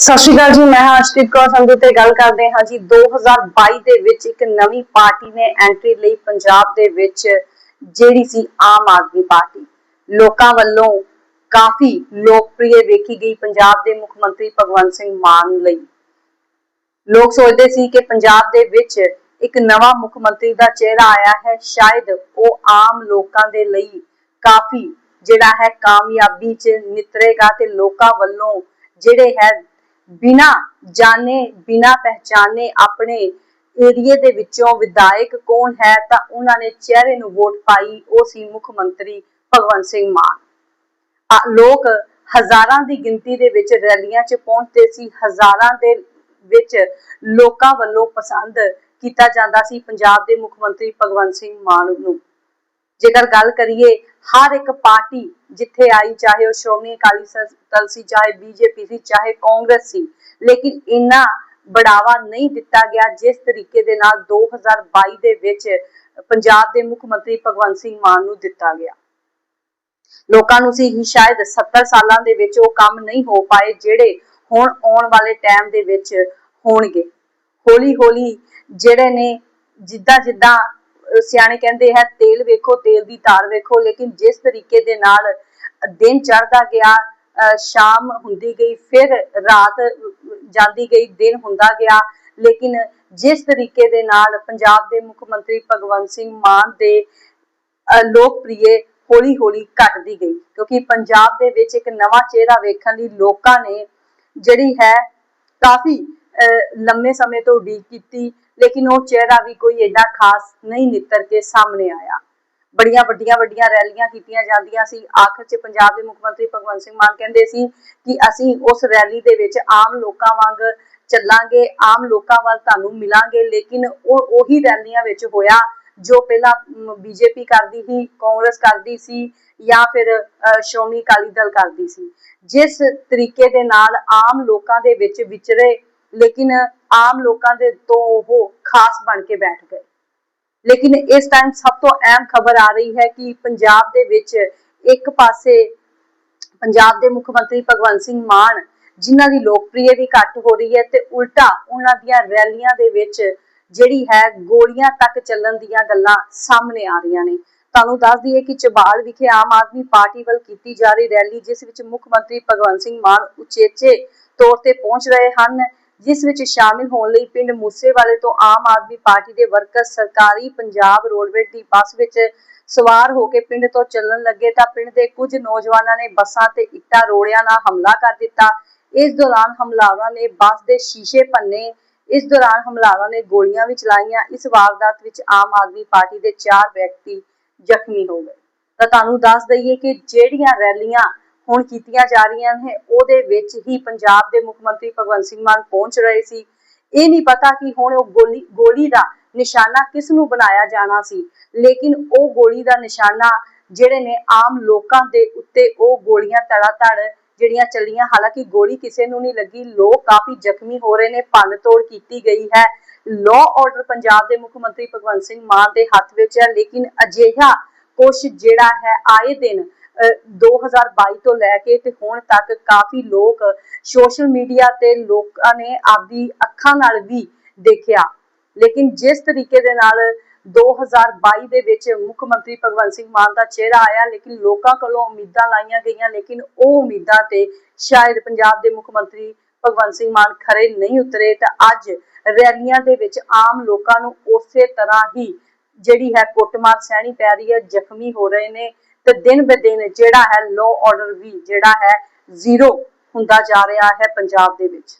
ਸਤਿ ਸ਼੍ਰੀ ਅਕਾਲ ਜੀ, ਮੈਂ ਹਰਸ਼ਦੀਪ ਕੌਰ ਸੰਧੂ ਤੇ ਗੱਲ ਕਰਦੇ ਹਾਂ ਜੀ। 2022 ਦੇ ਵਿੱਚ ਇੱਕ ਨਵੀਂ ਪਾਰਟੀ ਨੇ ਐਂਟਰੀ ਲਈ ਪੰਜਾਬ ਦੇ ਵਿੱਚ ਜਿਹੜੀ ਸੀ ਆਮ ਆਦਮੀ ਪਾਰਟੀ। ਲੋਕਾਂ ਵੱਲੋਂ ਕਾਫੀ ਲੋਕਪ੍ਰਿਯ ਵੇਖੀ ਗਈ ਪੰਜਾਬ ਦੇ ਮੁੱਖ ਮੰਤਰੀ ਭਗਵੰਤ ਸਿੰਘ ਮਾਨ ਲਈ। ਲੋਕ ਸੋਚਦੇ ਸੀ ਕਿ ਪੰਜਾਬ ਦੇ ਵਿੱਚ ਇੱਕ ਨਵਾਂ ਮੁੱਖ ਮੰਤਰੀ ਦਾ ਚਿਹਰਾ ਆਇਆ ਹੈ। ਸ਼ਾਇਦ ਉਹ ਆਮ ਲੋਕਾਂ ਦੇ ਲਈ ਕਾਫੀ ਜਿਹੜਾ ਹੈ ਕਾਮਯਾਬੀ ਚ ਨਿਤਰੇਗਾ ਤੇ ਲੋਕਾਂ ਵੱਲੋਂ ਜਿਹੜੇ ਹੈ ਬਿਨਾ ਜਾਣੇ, ਬਿਨਾ ਪਹਿਚਾਨੇ ਆਪਣੇ ਏਰੀਏ ਦੇ ਵਿੱਚੋਂ ਵਿਧਾਇਕ ਕੌਣ ਹੈ ਤਾਂ ਉਹਨਾਂ ਨੇ ਚਿਹਰੇ ਨੂੰ ਵੋਟ ਪਾਈ, ਉਹ ਸੀ ਮੁੱਖ ਮੰਤਰੀ ਭਗਵੰਤ ਸਿੰਘ ਮਾਨ। ਲੋਕ ਹਜ਼ਾਰਾਂ ਦੀ ਗਿਣਤੀ ਦੇ ਵਿੱਚ ਰੈਲੀਆਂ 'ਚ ਪਹੁੰਚਦੇ ਸੀ, ਹਜ਼ਾਰਾਂ ਦੇ ਵਿੱਚ ਲੋਕਾਂ ਵੱਲੋਂ ਪਸੰਦ ਕੀਤਾ ਜਾਂਦਾ ਸੀ ਪੰਜਾਬ ਦੇ ਮੁੱਖ ਮੰਤਰੀ ਭਗਵੰਤ ਸਿੰਘ ਮਾਨ ਨੂੰ। ਜੇਕਰ ਗੱਲ ਕਰੀਏ ਹਰ ਇੱਕ ਪਾਰਟੀ ਜਿੱਥੇ ਆਈ, ਚਾਹੇ ਉਹ ਸ਼੍ਰੋਮਣੀ ਅਕਾਲੀ ਦਲ ਸੀ, ਚਾਹੇ ਬੀਜੇਪੀ ਸੀ, ਚਾਹੇ ਕਾਂਗਰਸ ਸੀ, ਲੇਕਿਨ ਇੰਨਾ ਬੜਾਵਾ ਨਹੀਂ ਦਿੱਤਾ ਗਿਆ ਜਿਸ ਤਰੀਕੇ ਦੇ ਨਾਲ 2022 ਦੇ ਵਿੱਚ ਪੰਜਾਬ ਦੇ ਮੁੱਖ ਮੰਤਰੀ ਭਗਵੰਤ ਸਿੰਘ ਮਾਨ ਨੂੰ ਦਿੱਤਾ ਗਿਆ। ਲੋਕਾਂ ਨੂੰ ਸੀ ਕਿ ਸ਼ਾਇਦ 70 ਸਾਲਾਂ ਦੇ ਵਿੱਚ ਉਹ ਕੰਮ ਨਹੀਂ ਹੋ ਪਾਏ ਜਿਹੜੇ ਹੁਣ ਆਉਣ ਵਾਲੇ ਟਾਈਮ ਦੇ ਵਿੱਚ ਹੋਣਗੇ। ਹੌਲੀ ਹੌਲੀ ਜਿਹੜੇ ਨੇ ਜਿੱਦਾਂ ਜਿੱਦਾਂ ਸਿਆਣੇ ਕਹਿੰਦੇ ਹੈ, ਤੇਲ ਵੇਖੋ, ਤੇਲ ਦੀ ਧਾਰ ਵੇਖੋ, ਲੇਕਿਨ ਜਿਸ ਤਰੀਕੇ ਦੇ ਨਾਲ ਦਿਨ ਚੜ੍ਹਦਾ ਗਿਆ ਸ਼ਾਮ ਹੁੰਦੀ ਗਈ, ਫਿਰ ਰਾਤ ਜਾਂਦੀ ਗਈ, ਦਿਨ ਹੁੰਦਾ ਗਿਆ, ਲੇਕਿਨ ਜਿਸ ਤਰੀਕੇ ਦੇ ਨਾਲ ਪੰਜਾਬ ਦੇ ਮੁੱਖ ਮੰਤਰੀ ਭਗਵੰਤ ਸਿੰਘ ਮਾਨ ਦੇ, ਅਹ ਲੋਕਪ੍ਰਿਯ ਹੌਲੀ ਹੌਲੀ ਘਟਦੀ ਗਈ, ਕਿਉਂਕਿ ਪੰਜਾਬ ਦੇ ਵਿੱਚ ਇੱਕ ਨਵਾਂ ਚਿਹਰਾ ਵੇਖਣ ਲਈ ਲੋਕਾਂ ਨੇ ਜਿਹੜੀ ਹੈ ਕਾਫੀ ਲੰਮੇ ਸਮੇਂ ਤੋਂ ਉਡੀਕ ਕੀਤੀ ਲੇਕਿਨ ਉਹ ਚਿਹਰਾ ਵੀ ਕੋਈ ਐਡਾ ਖਾਸ ਨਹੀਂ ਨਿੱਤਰ ਕੇ ਸਾਹਮਣੇ ਆਇਆ। ਬੜੀਆਂ ਵੱਡੀਆਂ ਵੱਡੀਆਂ ਰੈਲੀਆਂ ਕੀਤੀਆਂ ਜਾਂਦੀਆਂ ਸੀ। ਆਖਰ 'ਚ ਪੰਜਾਬ ਦੇ ਮੁੱਖ ਮੰਤਰੀ ਭਗਵੰਤ ਸਿੰਘ ਮਾਨ ਕਹਿੰਦੇ ਸੀ ਕਿ ਅਸੀਂ ਉਸ ਰੈਲੀ ਦੇ ਵਿੱਚ ਆਮ ਲੋਕਾਂ ਵਾਂਗ ਚੱਲਾਂਗੇ, ਆਮ ਲੋਕਾਂ ਵੱਲ ਤੁਹਾਨੂੰ ਮਿਲਾਂਗੇ, ਲੇਕਿਨ ਉਹ ਉਹੀ ਰੈਲੀਆਂ ਵਿੱਚ ਹੋਇਆ ਜੋ ਪਹਿਲਾਂ ਬੀਜੇਪੀ ਕਰਦੀ ਸੀ, ਕਾਂਗਰਸ ਕਰਦੀ ਸੀ ਜਾਂ ਫਿਰ ਸ਼੍ਰੋਮਣੀ ਅਕਾਲੀ ਦਲ ਕਰਦੀ ਸੀ। ਜਿਸ ਤਰੀਕੇ ਦੇ ਨਾਲ ਆਮ ਲੋਕਾਂ ਦੇ ਵਿੱਚ ਵਿਚਰੇ, ਲੇਕਿਨ ਆਮ ਲੋਕਾਂ ਦੇ ਤੋਂ ਉਹ ਖਾਸ ਬਣ ਕੇ ਬੈਠ ਗਏ। ਲੇਕਿਨ ਇਸ ਟਾਈਮ ਸਭ ਤੋਂ ਅਹਿਮ ਖਬਰ ਆ ਰਹੀ ਹੈ ਕਿ ਪੰਜਾਬ ਦੇ ਵਿੱਚ ਇੱਕ ਪਾਸੇ ਪੰਜਾਬ ਦੇ ਮੁੱਖ ਮੰਤਰੀ ਭਗਵੰਤ ਸਿੰਘ ਮਾਨ, ਜਿਨ੍ਹਾਂ ਦੀ ਲੋਕਪ੍ਰਿਯਤਾ ਵੀ ਘੱਟ ਹੋ ਰਹੀ ਹੈ ਤੇ ਉਲਟਾ ਉਹਨਾਂ ਦੀਆਂ ਰੈਲੀਆਂ ਦੇ ਵਿੱਚ ਜਿਹੜੀ ਹੈ ਗੋਲੀਆਂ ਤੱਕ ਚੱਲਣ ਦੀਆਂ ਗੱਲਾਂ ਸਾਹਮਣੇ ਆ ਰਹੀਆਂ ਨੇ। ਤੁਹਾਨੂੰ ਦੱਸ ਦਈਏ ਕਿ ਚਬਾਲ ਵਿਖੇ ਆਮ ਆਦਮੀ ਪਾਰਟੀ ਵੱਲ ਕੀਤੀ ਜਾ ਰਹੀ ਰੈਲੀ, ਜਿਸ ਵਿੱਚ ਮੁੱਖ ਮੰਤਰੀ ਭਗਵੰਤ ਸਿੰਘ ਮਾਨ ਉਚੇਚੇ ਤੌਰ ਤੇ ਪਹੁੰਚ ਰਹੇ ਹਨ। ਜਿਸ ਵਿੱਚ ਸ਼ਾਮਿਲ ਹੋਣ ਲਈ ਪਿੰਡ ਮੂਸੇਵਾਲੇ ਤੋਂ ਆਮ ਆਦਮੀ ਪਾਰਟੀ ਦੇ ਵਰਕਰ ਸਰਕਾਰੀ ਪੰਜਾਬ ਰੋਡਵੇਜ਼ ਦੀ ਬੱਸ ਵਿੱਚ ਸਵਾਰ ਹੋ ਕੇ ਪਿੰਡ ਤੋਂ ਚੱਲਣ ਲੱਗੇ ਤਾਂ ਪਿੰਡ ਦੇ ਕੁਝ ਨੌਜਵਾਨਾਂ ਨੇ ਬੱਸਾਂ ਤੇ ਇੱਟਾਂ ਰੋੜਿਆਂ ਨਾਲ ਹਮਲਾ ਕਰ ਦਿੱਤਾ। ਇਸ ਦੌਰਾਨ ਹਮਲਾਵਰਾਂ ਨੇ ਬੱਸ ਦੇ ਸ਼ੀਸ਼ੇ ਭੰਨੇ। ਇਸ ਦੌਰਾਨ ਹਮਲਾਵਰਾਂ ਨੇ ਗੋਲੀਆਂ ਵੀ ਚਲਾਈਆਂ। ਇਸ ਵਾਰਦਾਤ ਵਿੱਚ ਆਮ ਆਦਮੀ ਪਾਰਟੀ ਦੇ 4 ਵਿਅਕਤੀ ਜ਼ਖਮੀ ਹੋ ਗਏ। ਤਾਂ ਤੁਹਾਨੂੰ ਦੱਸ ਦਈਏ ਕਿ ਜਿਹੜੀਆਂ ਰੈਲੀਆਂ ਹੁਣ ਕੀਤੀਆਂ ਜਾ ਰਹੀਆਂ ਨੇ, ਉਹਦੇ ਵਿੱਚ ਹੀ ਪੰਜਾਬ ਦੇ ਮੁੱਖ ਮੰਤਰੀ ਭਗਵੰਤ ਸਿੰਘ ਮਾਨ ਪਹੁੰਚ ਰਹੇ ਸੀ। ਇਹ ਨਹੀਂ ਪਤਾ ਕਿ ਹੁਣ ਉਹ ਗੋਲੀ ਗੋਲੀ ਦਾ ਨਿਸ਼ਾਨਾ ਕਿਸ ਨੂੰ ਬਣਾਇਆ ਜਾਣਾ ਸੀ, ਲੇਕਿਨ ਉਹ ਗੋਲੀ ਦਾ ਨਿਸ਼ਾਨਾ ਜਿਹੜੇ ਨੇ ਆਮ ਲੋਕਾਂ ਦੇ ਉੱਤੇ ਉਹ ਗੋਲੀਆਂ ਤੜਾ-ਤੜ ਜਿਹੜੀਆਂ ਚੱਲੀਆਂ, ਹਾਲਾਂਕਿ ਗੋਲੀ ਕਿਸੇ ਨੂੰ ਨਹੀਂ ਲੱਗੀ, ਲੋਕ ਕਾਫੀ ਜ਼ਖਮੀ ਹੋ ਰਹੇ ਨੇ ਭੰਨ ਤੋੜ ਕੀਤੀ ਗਈ ਹੈ। ਲਾਅ ਆਰਡਰ ਪੰਜਾਬ ਦੇ ਮੁੱਖ ਮੰਤਰੀ ਭਗਵੰਤ ਸਿੰਘ ਮਾਨ ਦੇ ਹੱਥ ਵਿੱਚ ਹੈ, ਲੇਕਿਨ ਅਜਿਹਾ ਕੁਛ ਜਿਹੜਾ ਹੈ ਆਏ ਦਿਨ 2022 ਤੋਂ ਲੈ ਕੇ ਤੇ ਹੁਣ ਤੱਕ ਕਾਫੀ ਲੋਕ ਸੋਸ਼ਲ ਮੀਡੀਆ ਤੇ ਲੋਕਾਂ ਨੇ ਆਪਦੀ ਅੱਖਾਂ ਨਾਲ ਵੀ ਦੇਖਿਆ। ਲੇਕਿਨ ਜਿਸ ਤਰੀਕੇ ਦੇ ਨਾਲ 2022 ਦੇ ਵਿੱਚ ਮੁੱਖ ਮੰਤਰੀ ਭਗਵੰਤ ਸਿੰਘ ਮਾਨ ਦਾ ਚਿਹਰਾ ਆਇਆ, ਲੇਕਿਨ ਲੋਕਾਂ ਕੋਲੋਂ ਉਮੀਦਾਂ ਲਾਈਆਂ ਗਈਆਂ, ਲੇਕਿਨ ਉਹ ਉਮੀਦਾਂ ਤੇ ਸ਼ਾਇਦ ਪੰਜਾਬ ਦੇ ਮੁੱਖ ਮੰਤਰੀ ਭਗਵੰਤ ਸਿੰਘ ਮਾਨ ਖਰੇ ਨਹੀਂ ਉਤਰੇ, ਤਾਂ ਅੱਜ ਰੈਲੀਆਂ ਦੇ ਵਿੱਚ ਆਮ ਲੋਕਾਂ ਨੂੰ ਉਸੇ ਤਰ੍ਹਾਂ ਹੀ ਜਿਹੜੀ ਹੈ ਕੁੱਟਮਾਰ ਸਹਿਣੀ ਪੈ ਰਹੀ ਹੈ, ਜ਼ਖਮੀ ਹੋ ਰਹੇ ਨੇ ਤੇ ਦਿਨ ਬ ਦਿਨ ਜਿਹੜਾ ਹੈ ਲੋ ਆਰਡਰ ਵੀ ਜਿਹੜਾ ਹੈ ਜ਼ੀਰੋ ਹੁੰਦਾ ਜਾ ਰਿਹਾ ਹੈ ਪੰਜਾਬ ਦੇ ਵਿੱਚ।